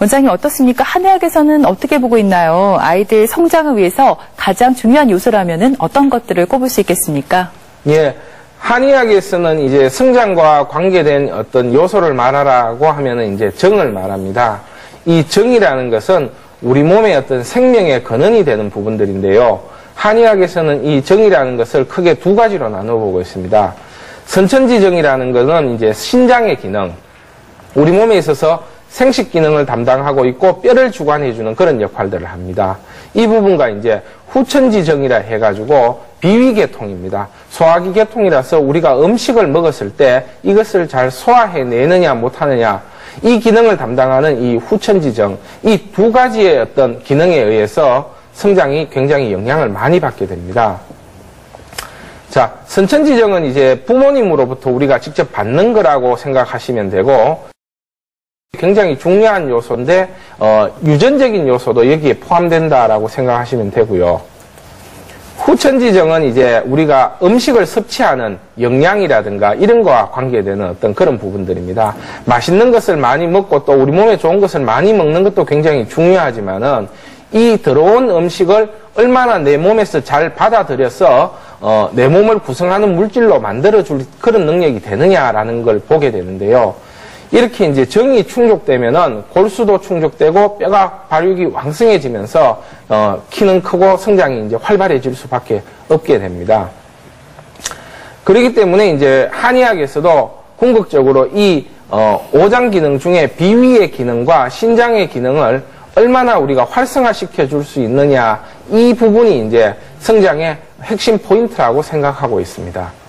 원장님 어떻습니까? 한의학에서는 어떻게 보고 있나요? 아이들 성장을 위해서 가장 중요한 요소라면은 어떤 것들을 꼽을 수 있겠습니까? 예. 한의학에서는 이제 성장과 관계된 어떤 요소를 말하라고 하면은 이제 정을 말합니다. 이 정이라는 것은 우리 몸의 어떤 생명의 근원이 되는 부분들인데요. 한의학에서는 이 정이라는 것을 크게 두 가지로 나눠 보고 있습니다. 선천지정이라는 것은 이제 신장의 기능, 우리 몸에 있어서 생식 기능을 담당하고 있고 뼈를 주관해주는 그런 역할들을 합니다. 이 부분과 이제 후천지정이라 해가지고 비위계통입니다. 소화기 계통이라서 우리가 음식을 먹었을 때 이것을 잘 소화해내느냐 못하느냐 이 기능을 담당하는 이 후천지정 이 두 가지의 어떤 기능에 의해서 성장이 굉장히 영향을 많이 받게 됩니다. 자, 선천지정은 이제 부모님으로부터 우리가 직접 받는 거라고 생각하시면 되고 굉장히 중요한 요소인데 어, 유전적인 요소도 여기에 포함된다라고 생각하시면 되고요. 후천지정은 이제 우리가 음식을 섭취하는 영양이라든가 이런 거와 관계되는 어떤 그런 부분들입니다. 맛있는 것을 많이 먹고 또 우리 몸에 좋은 것을 많이 먹는 것도 굉장히 중요하지만은 이 들어온 음식을 얼마나 내 몸에서 잘 받아들여서 어, 내 몸을 구성하는 물질로 만들어줄 그런 능력이 되느냐라는 걸 보게 되는데요. 이렇게 이제 정이 충족되면은 골수도 충족되고 뼈가 발육이 왕성해지면서 어, 키는 크고 성장이 이제 활발해질 수밖에 없게 됩니다. 그렇기 때문에 이제 한의학에서도 궁극적으로 이 어, 오장 기능 중에 비위의 기능과 신장의 기능을 얼마나 우리가 활성화시켜 줄 수 있느냐 이 부분이 이제 성장의 핵심 포인트라고 생각하고 있습니다.